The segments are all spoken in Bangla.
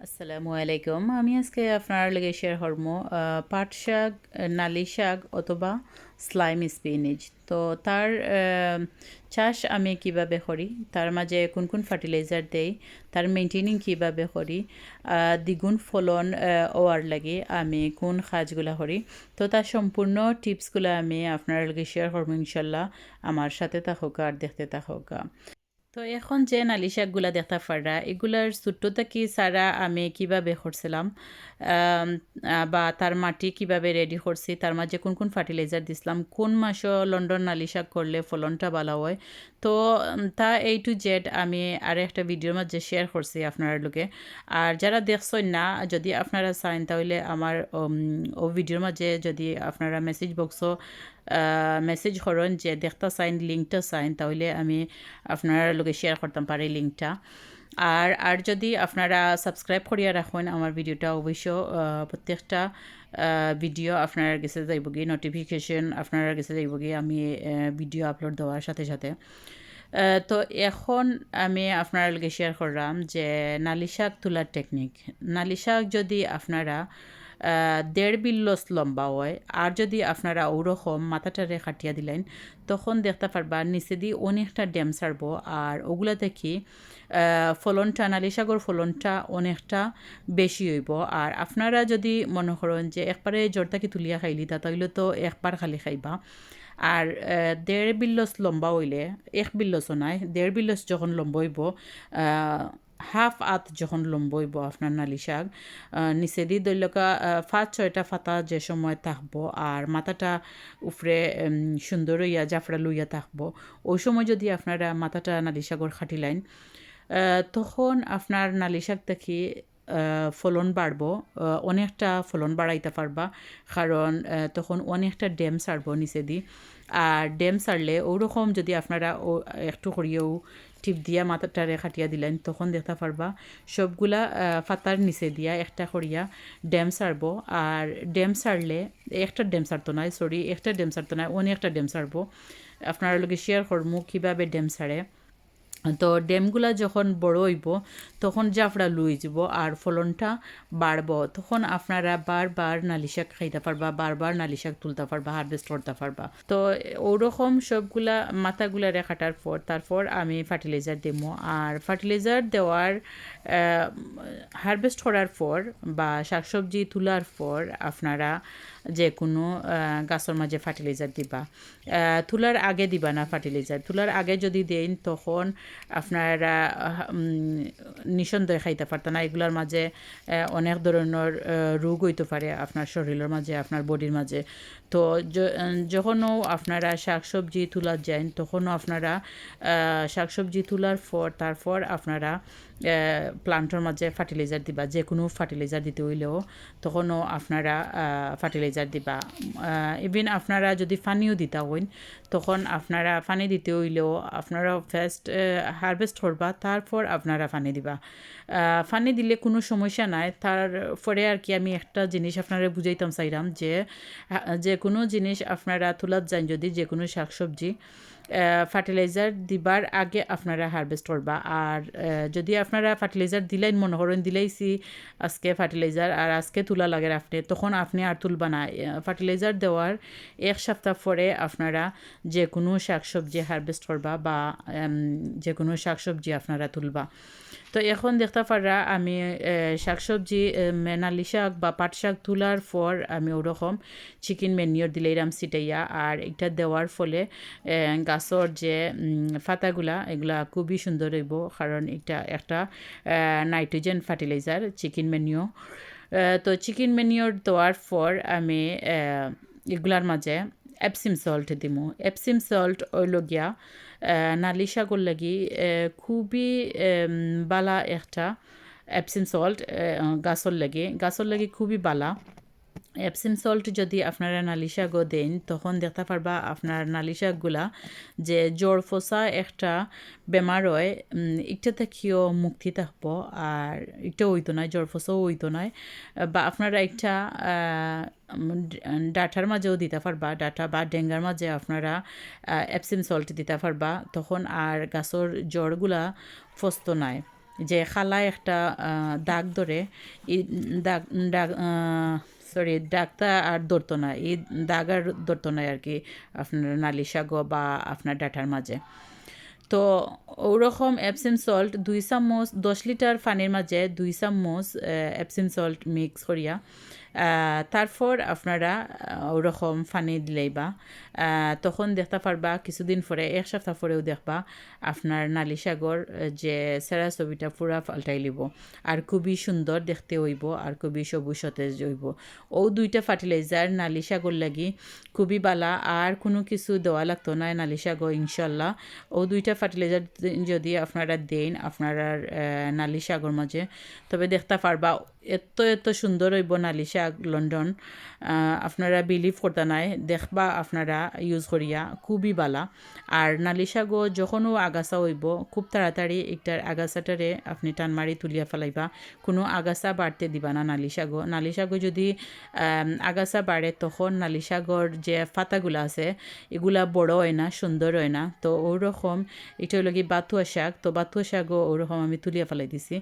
আসসালামু আলাইকুম। আমি আজকে আপনার লগে শেয়ার করব পাট শাক নালি শাক অথবা স্লাইম স্পিনিচ তো তার চাষ আমি কীভাবে করি তার মাঝে কোন কোন ফার্টিলাইজার দেই তার মেনটেনিং কীভাবে করি দ্বিগুণ ফলন আহ, হওয়ার লাগে আমি কোন কাজগুলা করি। তো তার সম্পূর্ণ টিপসগুলো আমি আপনার লগে শেয়ার করব ইনশাল্লাহ। আমার সাথে থাকুক আর দেখতে থাকুক। তো এখন যে নালি শাকগুলা দেখতে পারা এগুলার ছোট্ট থেকে সারা আমি কীভাবে করছিলাম বা তার মাটি কীভাবে রেডি করছি তার মাঝে কোন কোন ফার্টিলাইজার দিছিলাম? কোন মাসও লন্ডন নালি শাক করলে ফলনটা ভালো হয়? তো তা এই টু জেড আমি আর একটা ভিডিওর মাঝে শেয়ার করছি আপনার লোকে। আর যারা দেখছেন না, যদি আপনারা চান তাহলে আমার ও ভিডিওর মাঝে যদি আপনারা মেসেজ বক্সও মেসেজ করেন যে দেখতে চাইন লিঙ্কটা চাইন তাহলে আমি আপনার লোকে শেয়ার করতাম পারি লিঙ্কটা আর আর যদি আপনারা সাবস্ক্রাইব করিয়া রাখেন আমার ভিডিওটা অবশ্য প্রত্যেকটা ভিডিও আপনার গেছে যাইব গিয়ে নোটিফিকেশন আপনার কাছে যাইব গিয়ে আমি ভিডিও আপলোড দেওয়ার সাথে সাথে। তো এখন আমি আপনার শেয়ার করলাম যে নালি শাক তোলার টেকনিক নালি শাক যদি আপনারা দেড় বিল্লস লম্বা হয়। আর যদি আপনারা ওরকম মাথাটারে খাটিয়া দিলেন, তখন দেখতে পারবা নিচে দিয়ে অনেকটা ড্যাম ছাড়বো। আর ওগুলা দেখি ফলনটা নালি শাকর ফলনটা অনেকটা বেশি হইব। আর আপনারা যদি মনে করেন যে একবারে জোরটাকে তুলিয়া খাইলি তা, তাইলে তো একবার খালি খাইবা। আর দেড় বিল্লস লম্বা হইলে, এক বিল্লসও নাই, দেড় বিল্লস যখন লম্বা হইব হাফ আত যখন লম্বইব আপনার নালি শাক নিচে দিয়ে দৈলকা ফাঁচ ছয়টা ফাতা যে সময় থাকব আর মাথাটা উফরে সুন্দর হইয়া জাফরা লইয়া থাকব, ওই সময় যদি আপনারা মাথাটা নালি শাকর খাটি লাইন তখন আপনার নালি শাক দেখি ফলন বাড়বো অনেকটা ফলন বাড়াইতে পারবা কারণ তখন অনেকটা ড্যাম ছাড়বো নিচে দি আর ড্যাম সারলে ওরকম যদি আপনারা একটু করিয়েও টিপ দিয়া মাথাটারে খাটিয়া দিলেন, তখন দেখতে পারবা সবগুলা ফাতার নিচে দিয়া একটা করিয়া ড্যাম ছাড়বো আর ড্যাম ছাড়লে একটা ড্যাম ছাড়তো না সরি একটা ড্যাম ছাড়তো না অনেকটা ড্যাম ছাড়বো আপনার লগে শেয়ার করব কীভাবে ড্যাম ছাড়ে তো ড্যামগুলা যখন বড় হইব, তখন জাফরা লুই যাব আর ফলনটা বাড়ব। তখন আপনারা বারবার নালি শাক খাইতে পারবা, বারবার নালি শাক তুলতে পারবা হারভেস্ট করতে পারবা। তো ওরকম সবগুলা মাথাগুলা রেখাটার পর, তারপর আমি ফার্টিলাইজার দেবো। আর ফার্টিলাইজার দেওয়ার হারভেস্ট করার পর বা শাকসবজি তোলার পর আপনারা যে কোনো গাছের মাঝে ফার্টিলাইজার দিবা। তুলার আগে দিবা না ফার্টিলাইজার তুলার আগে যদি দেন, তখন আপনারা নিঃসন্দেহে খাইতে পারত না। এগুলোর মাঝে অনেক ধরনের রোগ হইতে পারে আপনার শরীরের মাঝে, আপনার বডির মাঝে। তো যখনও আপনারা শাকসবজি তোলার যান তখনও আপনারা শাকসবজি তোলার পর, তারপর আপনারা প্লান্টের মাঝে ফার্টিলাইজার দিবা যে কোনো ফার্টিলাইজার দিতে হইলেও তখনও আপনারা ফার্টিলাইজার দিবা। ইভিন আপনারা যদি পানিও দিতা হইন, তখন আপনারা পানি দিতে হইলেও আপনারা ফার্স্ট হারভেস্ট করবা, তারপর আপনারা ফানি দিবা। ফানি দিলে কোনো সমস্যা নাই। তারপরে আর কি আমি একটা জিনিস আপনারা বুঝাইতাম চাইলাম যে যে কোনো জিনিস আপনারা তোলার যান যদি যে কোনো শাকসবজি ফার্টিলাইজার দিবার আগে আপনারা হারভেস্ট করবা। আর যদি আপনারা ফার্টিলাইজার দিলেন, মনে করেন দিলেইছি আজকে ফার্টিলাইজার আর আজকে তুলা লাগে আপনি তখন আপনি আর তুলবা না। ফার্টিলাইজার দেওয়ার এক সপ্তাহ পরে আপনারা যে কোনো শাকসবজি হারভেস্ট করবা বা যে কোনো শাকসবজি আপনারা তুলবা। তো এখন দেখতে পারা, আমি শাকসবজি মেনালি শাক বা পাট শাক তোলার পর আমি ওরকম চিকেন মেনিওর দিলে এরাম সিটাইয়া আর এটা দেওয়ার ফলে গাছর যে ফাতাগুলা এগুলা খুবই সুন্দর হইব। কারণ এটা একটা নাইট্রোজেন ফার্টিলাইজার চিকেন মেনিও তো চিকেন মেনিওর দেওয়ার পর আমি এগুলার মাঝে এপসিম সল্ট দিমু। এপসিম সল্ট ওইলগিয়া নালি শাকর লাগি খুবই বালা একটা এপসিম সল্ট গাছর লাগে। গাছর লাগে খুবই বালা। এপসিম সল্ট যদি আপনারা নালি শাকও দেন, তখন দেখতে পারবা আপনার নালি শাকগুলা যে জ্বর ফসা একটা বেমার হয় এটা থেকেও মুক্তি থাকব আর এটা হইতো নয় জ্বর ফসাও হইতো নয় বা আপনারা একটা ডাটার মাঝেও দিতে পারবা, ডাটা বা ডেঙ্গার মাঝে আপনারা এপসিম সল্ট দিতে পারবা, তখন আর গাছর জ্বরগুলা ফসতো নাই। যে খালায় একটা দাগ ধরে দাগ দাগ সরি ডাক্তার আর ধরতো না। এই দাগ আর ধরতো না আর কি আপনার নালি শাক বা আপনার ডাটার মাঝে। তো ওরকম অ্যাপসিম সল্ট দুই চামচ, দশ লিটার পানির মাঝে দুই চামচ অ্যাপসিম সল্ট মিক্স করিয়া তারপর আপনারা ওরকম ফানি দিলেই বা তখন দেখতে পারবা, কিছুদিন পরে, এক সপ্তাহ পরেও দেখবা, আপনার নালি সাগর যে সেরা ছবিটা পুরা পাল্টাই লিব। আর খুবই সুন্দর দেখতে হইব, আর খুবই সবুজ সতেজ হইব। ও দুইটা ফার্টিলাইজার নালি সাগর লাগি খুবই বালা, আর কোনো কিছু দেওয়া লাগতো না নালি সাগর ইনশাল্লাহ। ও দুইটা ফার্টিলাইজার যদি আপনারা দেন আপনারা নালি সাগর মাঝে, তবে দেখতে পারবা এত এত সুন্দর হইব নালি শাক লন্ডন আপনারা বিলিভ করতে নাই দেখবা আপনারা ইউজ করিয়া খুবই বালা। আর নালি শাকও যখনও আগাছা হইব খুব তাড়াতাড়ি একটার আগাছাটারে আপনি টান মারি তুলিয়া ফেলাইবা। কোনো আগাছা বাড়তে দিবা না নালি শাকও নালি শাকও যদি আগাছা বাড়ে তখন নালি শাকর যে পাতাগুলো আছে এগুলা বড় হয় না সুন্দর হয় না। তো ওরকম এটা হলো বাথুয়া শাক। তো বাথুয়া শাকও ওরকম আমি তুলিয়া ফেলাই দিছি।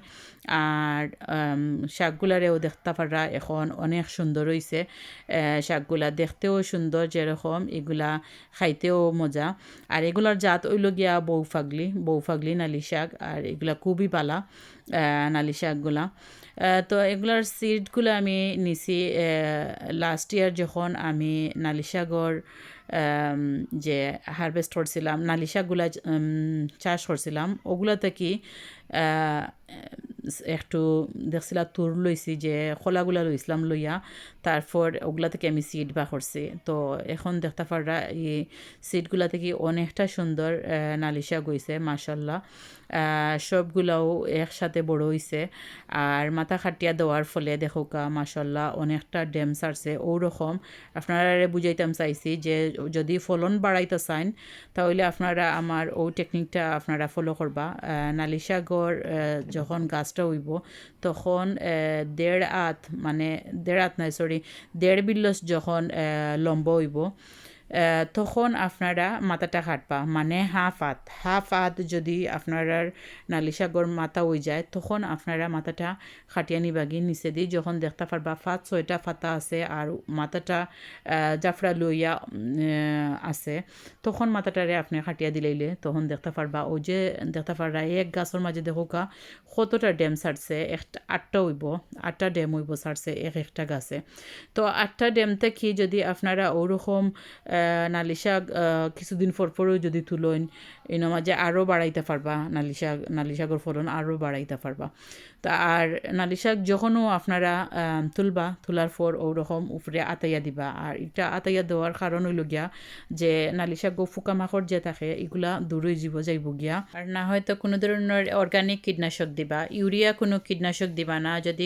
আর আম, শাকগুলারেও দেখতে পারা এখন অনেক সুন্দর হয়েছে শাকগুলা দেখতেও সুন্দর যেরকম এগুলা খাইতেও মজা। আর এগুলার জাত ওইল গিয়া বউ ফাগলি বউ ফাগলি নালি শাক আর এগুলা খুবই আহ, নালি শাকগুলা। তো এগুলার সিডগুলো আমি নিছি লাস্ট ইয়ার যখন আমি নালি শাকর যে হারভেস্ট করছিলাম নালি শাকগুলা চাষ করছিলাম ওগুলা থেকে একটু দেখছিলাম তুর লইছি যে খোলাগুলা লইছিলাম লইয়া তারপর ওগুলা থেকে আমি সিট বা করছি। তো এখন দেখতে পাররা এই সিটগুলা থেকে অনেকটা সুন্দর নালিশা গইছে মাসাল্লাহ সবগুলাও একসাথে বড় হইছে আর মাথা খাটিয়া দেওয়ার ফলে দেখোকা মাসাল্লাহ অনেকটা ড্যাম সারছে। ওরকম আপনারা বুঝাইতাম চাইছি যে যদি ফলন বাড়াইতে চান তাহলে আপনারা আমার ও টেকনিকটা আপনারা ফলো করবা। আহ, যখন গাছটা হইব তখন দেড় আত মানে দেড় আত নাই সরি দেড় বিল্লস যখন লম্ব হইব তখন আপনারা মাথাটা কাটবা। মানে হাফ হাত। হাফ হাত যদি আপনার নালিশাগর মাথা হয়ে যায়, তখন আপনারা মাথাটা খাটিয়া নিবাগি নিচে দিয়ে যখন দেখতে পারবা ফাত ছয়টা ফাতা আছে আর মাথাটা জাফরা লইয়া আছে, তখন মাথাটারে আপনি খাটিয়া দিলাইলে তখন দেখতে পারবা ও যে দেখতে পারবা এক গাছের মাঝে দেখোকা কতটা ড্যাম ছাড়ছে। একটা আটটা হইব, আটটা ড্যাম হইব ছাড়ছে, এক একটা গাছে। তো আটটা ড্যাম থেকে যদি আপনারা ওরকম নালিশাক কিছুদিন পর পরেও যদি তুলেন এর মাঝে আরও বাড়াইতে পারবা নালিশাক নালিশাকর ফলন আরও বাড়াইতে পারবা। তা আর নালিশাক যখনও আপনারা তুলবা, তোলার পর ওরকম উপরে আতাইয়া দিবা। আর এটা আতাইয়া দেওয়ার কারণ হইল গিয়া যে নালিশাক ফুকামাকড় যে থাকে, এগুলা দূরই জীব যাইব গিয়া। আর না হয়তো কোনো ধরনের অর্গানিক কীটনাশক দিবা। ইউরিয়া কোনো কীটনাশক দিবা না। যদি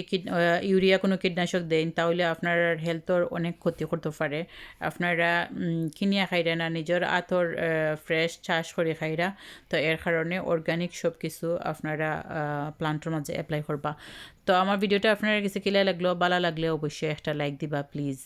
ইউরিয়া কোনো কীটনাশক দেন, তাহলে আপনার হেলথর অনেক ক্ষতি করতে পারে। আপনারা কিনিয়া খাইরা না নিজের আতর ফ্রেশ চাষ করে খাইরা তো এর কারণে অর্গানিক সব কিছু আপনারা প্লান্টের মাঝে অ্যাপ্লাই করবা তো আমার ভিডিওটা আপনারা কিছু কিলা লাগল বালা লাগলে অবশ্যই একটা লাইক দিবা প্লিজ